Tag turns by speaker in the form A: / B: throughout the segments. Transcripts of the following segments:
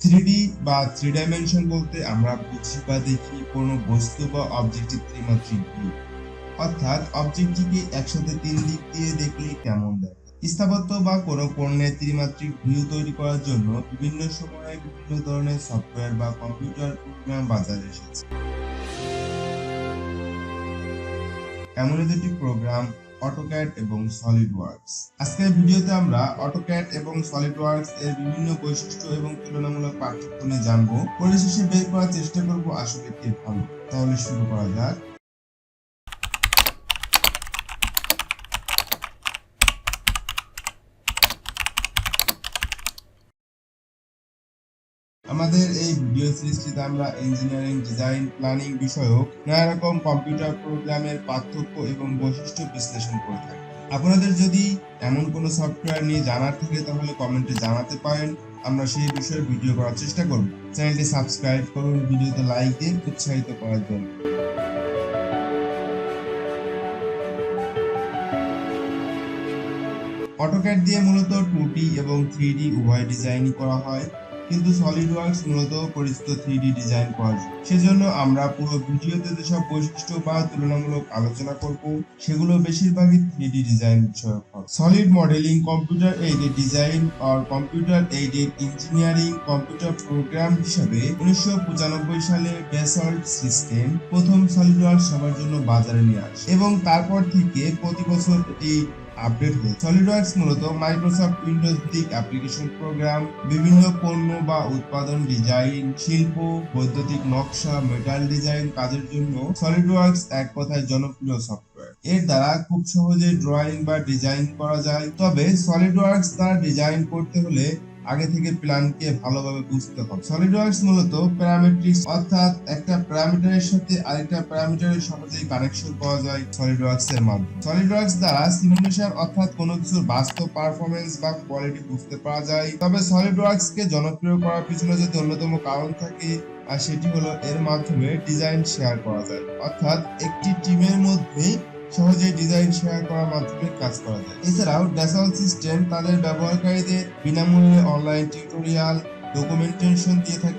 A: Three D বা three dimension বলতে আমরা বুঝি বা দেখি কোনো বস্তু বা অবজেক্টের ত্রিমাত্রিক ভিউ অর্থাৎ অবজেক্টটিকে একসাথে তিন দিক দিয়ে দেখলে কেমন দেখে স্থাপত্য বা কোনো পণ্যের ত্রিমাত্রিক ভিউ তৈরি করার জন্য বিভিন্ন সময়ে বিভিন্ন ধরনের সফটওয়্যার বা কম্পিউটার প্রোগ্রাম বাজারে এসেছে। এমন দুটি প্রোগ্রাম অটোক্যাড এবং সলিড ওয়ার্কস আজকের ভিডিওতে আমরা অটোক্যাড এবং সলিড ওয়ার্কস এর বিভিন্ন বৈশিষ্ট্য এবং তুলনামূলক পার্থক্য নিয়ে জানব। পরিশেষে বের করার চেষ্টা করব আসলে কে ভালো। তাহলে শুরু করা যাক। আমাদের এই ভিডিও সিরিজটিতে আমরা ইঞ্জিনিয়ারিং ডিজাইন প্ল্যানিং বিষয়ক নানা রকম কম্পিউটার প্রোগ্রামের পার্থক্য এবং বৈশিষ্ট্য বিশ্লেষণ করে থাকি। আপনাদের যদি এমন কোনো সফটওয়্যার নিয়ে জানার থাকে, তাহলে কমেন্টে জানাতে পারেন। আমরা সেই বিষয়ে ভিডিও করার চেষ্টা করব। চ্যানেলটি সাবস্ক্রাইব করুন ভিডিওতে লাইক দিন উৎসাহিত করার জন্য। অটোক্যাড দিয়ে মূলত টু এবং থ্রি উভয় ডিজাইনই করা হয়। কিন্তু সলিড ওয়ার্কস মূলত পরিচিত থ্রি ডিজাইন জন্য। সেজন্য আমরা পুরো ভিডিওতে যেসব বৈশিষ্ট্য বা তুলনামূলক আলোচনা করব, সেগুলো বেশিরভাগই থ্রি ডি ডিজাইন বিষয়ক solid modeling computer aided design আর computer aided engineering computer program হিসাবে উনিশশো পঁচানব্বই সালে বেসল্ট সিস্টেম প্রথম সলিড ওয়ার্কস সবার জন্য বাজারে নিয়ে আসে এবং তারপর থেকে প্রতি বছর এটি আপডেট হয়েছে সলিডওয়ার্কস মূলত মাইক্রোসফট উইন্ডোজ ভিত্তিক অ্যাপ্লিকেশন প্রোগ্রাম বিভিন্ন পণ্য বা উৎপাদন ডিজাইন শিল্প, বৈদ্যুতিক নকশা মেটাল ডিজাইন কাজের জন্য সলিডওয়ার্কস এক কথায় জনপ্রিয় সফটওয়্যার এর দ্বারা খুব সহজে ড্রয়িং বা ডিজাইন করা যায়। তবে সলিডওয়ার্কস দ্বারা ডিজাইন করতে হলে আগে থেকে প্ল্যানকে ভালোভাবে বুঝতে হবে। সলিডওয়ার্কস মূলত প্যারামেট্রিক্স, অর্থাৎ একটা প্যারামিটারের সাথে আরেকটা প্যারামিটারের সহজেই কানেকশন পাওয়া যায় সলিডওয়ার্কস এর মাধ্যমে। সলিডওয়ার্কস দ্বারা সিমুলেশন অর্থাৎ কোনো কিছুর বাস্তব পারফরমেন্স বা কোয়ালিটি বুঝতে পারা যায়। তবে সলিডওয়ার্কস কে জনপ্রিয় করার পিছনে যদি অন্যতম কারণ থাকে আর সেটি হলো এর মাধ্যমে ডিজাইন শেয়ার করা যায়। অর্থাৎ একটি টিমের মধ্যে সহজেই ডিজাইন শেয়ার করার মাধ্যমে কাজ করা যায়। এছাড়াও ড্যাসল সিস্টেম তাদের ব্যবহারকারীদের বিনামূল্যে অনলাইন টিউটোরিয়াল ডকুমেন্টেশন দিয়ে থাকে।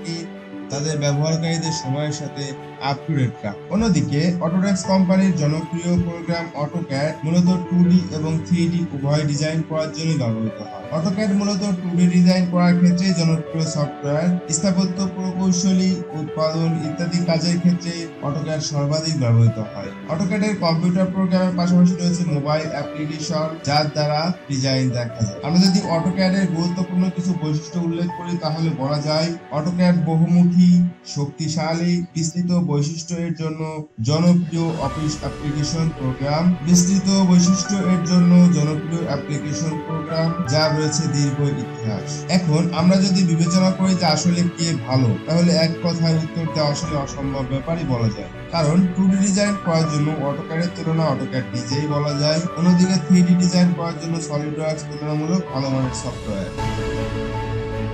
A: তাদের ব্যবহারকারীদের সময়ের সাথে আপ টু ডেট রাখে অন্যদিকে অটোডেস্ক কোম্পানির জনপ্রিয় প্রোগ্রাম অটোক্যাড মূলত টু ডি এবং থ্রি ডি উভয় ডিজাইন করার জন্য ব্যবহৃত হয়। অটোক্যাড মূলত টু ডি ডিজাইন করার ক্ষেত্রে জনপ্রিয় সফটওয়্যার স্থাপত্য প্রকৌশলী, উৎপাদন ইত্যাদি কাজের ক্ষেত্রে অটোক্যাড সর্বাধিক ব্যবহৃত হয়। অটোক্যাডের কম্পিউটার প্রোগ্রামের পাশাপাশি রয়েছে মোবাইল অ্যাপ্লিকেশন যার দ্বারা ডিজাইন দেখা যায়। আমরা যদি অটোক্যাডের গুরুত্বপূর্ণ কিছু বৈশিষ্ট্য উল্লেখ করি, তাহলে বলা যায় অটোক্যাড বহুমুখী শক্তিশালী বিস্তৃত বৈশিষ্ট্য এর জন্য জনপ্রিয় অফিস অ্যাপ্লিকেশন প্রোগ্রাম। বিস্তৃত বৈশিষ্ট্য এর জন্য জনপ্রিয় অ্যাপ্লিকেশন প্রোগ্রাম যা রয়েছে দীর্ঘ ইতিহাস। এখন আমরা যদি বিবেচনা করি যে আসলে কে ভালো, তাহলে এক কথায় উত্তর দেওয়া আসলে অসম্ভব ব্যাপারই বলা যায়। কারণ টু ডি ডিজাইন করার জন্য অটোক্যাডের তুলনা অটোক্যাড নিজেই বলা যায়। অন্যদিকে থ্রি ডি ডিজাইন করার জন্য সলিডওয়ার্কস তুলনামূলক ভালো মানের সফটওয়্যার।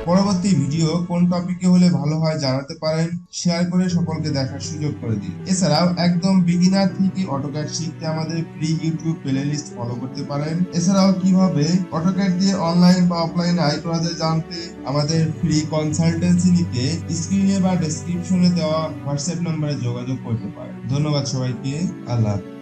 A: পরবর্তী ভিডিও কোন টপিকে হলে ভালো হয় জানাতে পারেন শেয়ার করে সকলকে দেখার সুযোগ করে দিন। এছাড়াও একদম বিগিনার থেকে অটোক্যাড শিখতে আমাদের free YouTube playlist follow করতে পারেন। এছাড়াও কীভাবে অটোক্যাড দিয়ে অনলাইন বা অফলাইন আয় করা যায় জানতে আমাদের ফ্রি কনসালটেন্সি নিতে স্ক্রিনে বা ডেসক্রিপশনে দেওয়া হোয়াটসঅ্যাপ নম্বরে যোগাযোগ করতে পারেন। ধন্যবাদ সবাইকে, আল্লাহ।